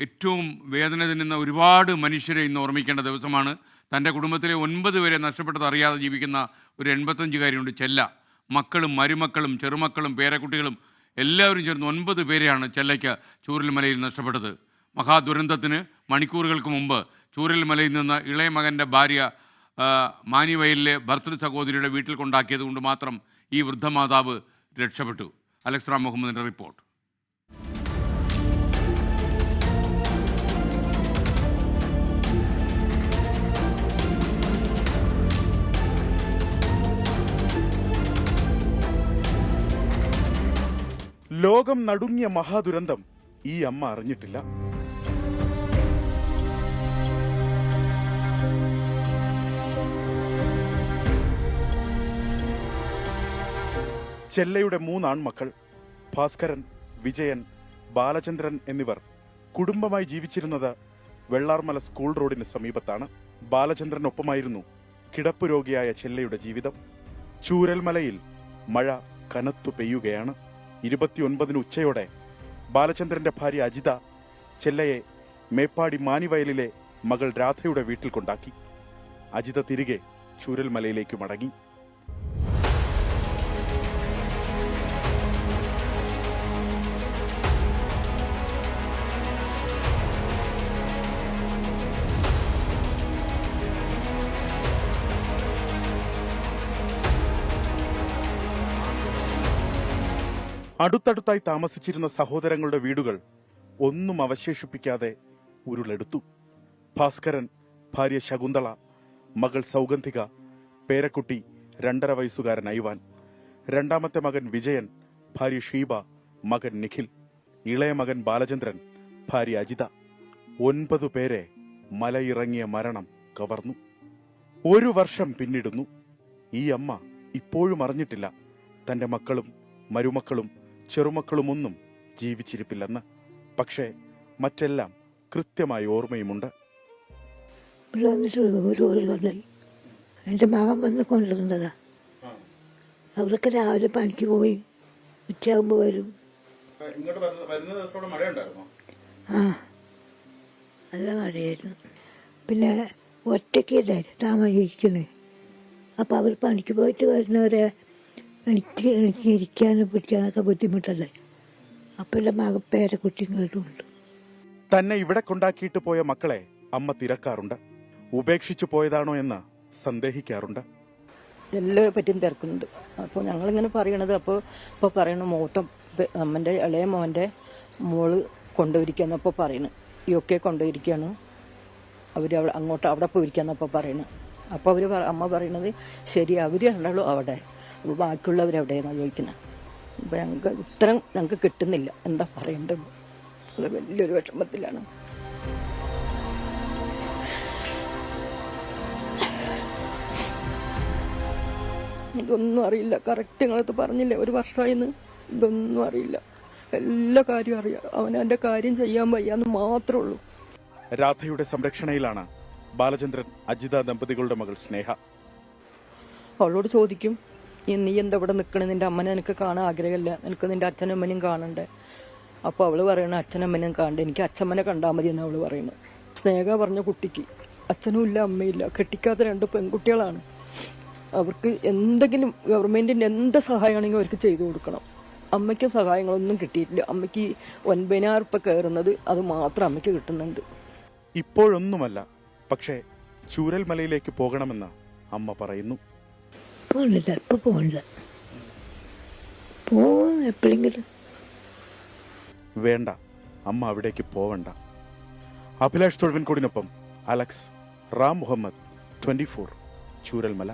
ഏറ്റവും വേദന തിന്നുന്ന ഒരുപാട് മനുഷ്യരെ ഇന്ന് ഓർമ്മിക്കേണ്ട ദിവസമാണ്. തന്റെ കുടുംബത്തിലെ ഒൻപത് പേരെ നഷ്ടപ്പെട്ടത് അറിയാതെ ജീവിക്കുന്ന ഒരു എൺപത്തഞ്ചുകാരിയുണ്ട് ചെല്ല. മക്കളും മരുമക്കളും ചെറുമക്കളും പേരക്കുട്ടികളും എല്ലാവരും ചേർന്ന് ഒൻപത് പേരെയാണ് ചെല്ലയ്ക്ക് ചൂരൽമലയിൽ നഷ്ടപ്പെട്ടത്. മഹാദുരന്തത്തിന് മണിക്കൂറുകൾക്ക് മുമ്പ് ചൂരൽമലയിൽ നിന്ന് ഇളയ മകന്റെ ഭാര്യ മാനിവയലിലെ ഭർത്തൃ സഹോദരിയുടെ വീട്ടിൽ കൊണ്ടാക്കിയത് കൊണ്ട് മാത്രം ഈ വൃദ്ധമാതാവ് രക്ഷപ്പെട്ടു. അലക്സ് റാം മുഹമ്മദിന്റെ റിപ്പോർട്ട്. ലോകം നടുങ്ങിയ മഹാദുരന്തം ഈ അമ്മ അറിഞ്ഞിട്ടില്ല. ചെല്ലയുടെ മൂന്നാൺമക്കൾ ഭാസ്കരൻ വിജയൻ ബാലചന്ദ്രൻ എന്നിവർ കുടുംബമായി ജീവിച്ചിരുന്നത് വെള്ളാർമല സ്കൂൾ റോഡിന് സമീപത്താണ്. ബാലചന്ദ്രനൊപ്പമായിരുന്നു കിടപ്പ് രോഗിയായ ചെല്ലയുടെ ജീവിതം. ചൂരൽമലയിൽ മഴ കനത്തു പെയ്യുകയാണ്. ഇരുപത്തിയൊൻപതിന് ഉച്ചയോടെ ബാലചന്ദ്രന്റെ ഭാര്യ അജിത ചെല്ലയെ മേപ്പാടി മാനിവയലിലെ മകൾ രാധയുടെ വീട്ടിൽ കൊണ്ടാക്കി. അജിത തിരികെ ചൂരൽമലയിലേക്ക് മടങ്ങി. അടുത്തടുത്തായി താമസിച്ചിരുന്ന സഹോദരങ്ങളുടെ വീടുകൾ ഒന്നും അവശേഷിപ്പിക്കാതെ ഉരുളെടുത്തു. ഭാസ്കരൻ ഭാര്യ ശകുന്തള മകൾ സൗഗന്ധിക പേരക്കുട്ടി രണ്ടര വയസ്സുകാരൻ ഐവാൻ രണ്ടാമത്തെ മകൻ വിജയൻ ഭാര്യ ഷീബ മകൻ നിഖിൽ ഇളയ മകൻ ബാലചന്ദ്രൻ ഭാര്യ അജിത. ഒൻപതു പേരെ മലയിറങ്ങിയ മരണം കവർന്നു. ഒരു വർഷം പിന്നിടുന്നു. ഈ അമ്മ ഇപ്പോഴും അറിഞ്ഞിട്ടില്ല. തന്റെ മക്കളും മരുമക്കളും ചെറുമക്കളുമൊന്നും ജീവിച്ചിരിപ്പില്ലെന്ന്. പക്ഷേ മറ്റെല്ലാം കൃത്യമായി ഓർമ്മയുമുണ്ട്. എന്റെ മകൻ വന്ന് കൊണ്ടുവന്നതാ. അവരൊക്കെ രാവിലെ പണിക്ക് പോയി ഉച്ചയാകുമ്പോൾ വരും. ഇങ്ങോട്ട് വരുന്ന ദിവസം മഴ ഉണ്ടായിരുന്നോ ആ നല്ല മഴയായിരുന്നു. പിന്നെ ഒറ്റയ്ക്കല്ലേ താമസിക്കുന്നത്? അപ്പോൾ അവർ പണിക്ക് പോയിട്ട് വരുന്നവരെ എനിക്ക് എനിക്ക് ഇരിക്കാനും പിടിക്കാനൊക്കെ ബുദ്ധിമുട്ടല്ലേ? അപ്പം എന്റെ മകൻ പേരക്കുട്ടിയും കേട്ടുമുണ്ട് തന്നെ ഇവിടെ കൊണ്ടാക്കിയിട്ട് പോയ മക്കളെ അമ്മ തിരക്കാറുണ്ട്. ഉപേക്ഷിച്ചു പോയതാണോ എന്ന് സന്ദേഹിക്കാറുണ്ട്. എല്ലാ പറ്റിയും തിരക്കുന്നുണ്ട്. അപ്പോൾ ഞങ്ങളിങ്ങനെ പറയണത് അപ്പോൾ ഇപ്പോൾ പറയണ മൂത്ത അമ്മന്റെ ഇളയ മോന്റെ മോൾ കൊണ്ടുപോയിരിക്കാന്നപ്പോൾ പറയണു. ഈ ഒക്കെ കൊണ്ടുപോയിരിക്കുകയാണ് അവർ അവിടെ അങ്ങോട്ട് അവിടെ പോയിരിക്കാന്നപ്പോൾ പറയണു. അപ്പോൾ അവർ അമ്മ പറയണത് ശരി അവർ രണ്ടാളും അവിടെ. എവിടെയെന്നാണ് ചോദിക്കുന്നത് അപ്പോൾ ഞങ്ങൾക്ക് ഉത്തരം ഞങ്ങൾക്ക് കിട്ടുന്നില്ല. എന്താ പറയേണ്ടത്? അത് വലിയൊരു വിഷമത്തിലാണ്. ഇതൊന്നും അറിയില്ല. കറക്റ്റ് നിങ്ങളത് പറഞ്ഞില്ലേ? ഒരു വർഷമായിന്ന്. ഇതൊന്നും അറിയില്ല. എല്ലാ കാര്യവും അറിയാം. അവനവന്റെ കാര്യം ചെയ്യാൻ വയ്യാന്ന് മാത്രമേ ഉള്ളൂ. രാധയുടെ സംരക്ഷണയിലാണ് ബാലചന്ദ്രൻ അജിത ദമ്പതികളുടെ മകൾ സ്നേഹ. അവളോട് ചോദിക്കും. "ഈ നീ എന്താ ഇവിടെ നിൽക്കണേ നിന്റെ അമ്മനെ നിനക്ക് കാണാൻ ആഗ്രഹമില്ല. നിനക്ക് നിന്റെ അച്ഛനും അമ്മനെയും കാണണ്ടേ? അപ്പോൾ അവൾ പറയണ അച്ഛനമ്മനെയും കാണണ്ട? എനിക്ക് അച്ഛമ്മനെ കണ്ടാൽ മതി എന്ന് അവൾ പറയുന്നത് സ്നേഹ പറഞ്ഞ കുട്ടിക്ക്. അച്ഛനും ഇല്ല അമ്മയില്ല കെട്ടിക്കാത്ത രണ്ട് പെൺകുട്ടികളാണ്. അവർക്ക് എന്തെങ്കിലും ഗവൺമെന്റിന്റെ എന്ത് സഹായമാണെങ്കിലും അവർക്ക് ചെയ്തു കൊടുക്കണം. അമ്മയ്ക്കും സഹായങ്ങളൊന്നും കിട്ടിയിട്ടില്ല. അമ്മയ്ക്ക് ഒൻപതിനായിരം കയറുന്നത് അത് മാത്രം അമ്മയ്ക്ക് കിട്ടുന്നുണ്ട്. ഇപ്പോഴൊന്നുമല്ല. പക്ഷേ ചൂരൽമലയിലേക്ക് പോകണമെന്ന് അമ്മ പറയുന്നു. പോണില്ല ഇപ്പം പോകുന്നില്ല പോവും എപ്പോഴെങ്കിലും വേണ്ട അമ്മ അവിടേക്ക് പോവണ്ട. Abhilash തൊഴുവിൻകൂടിനൊപ്പം Alex Ram Muhammad twenty four Chooralmala.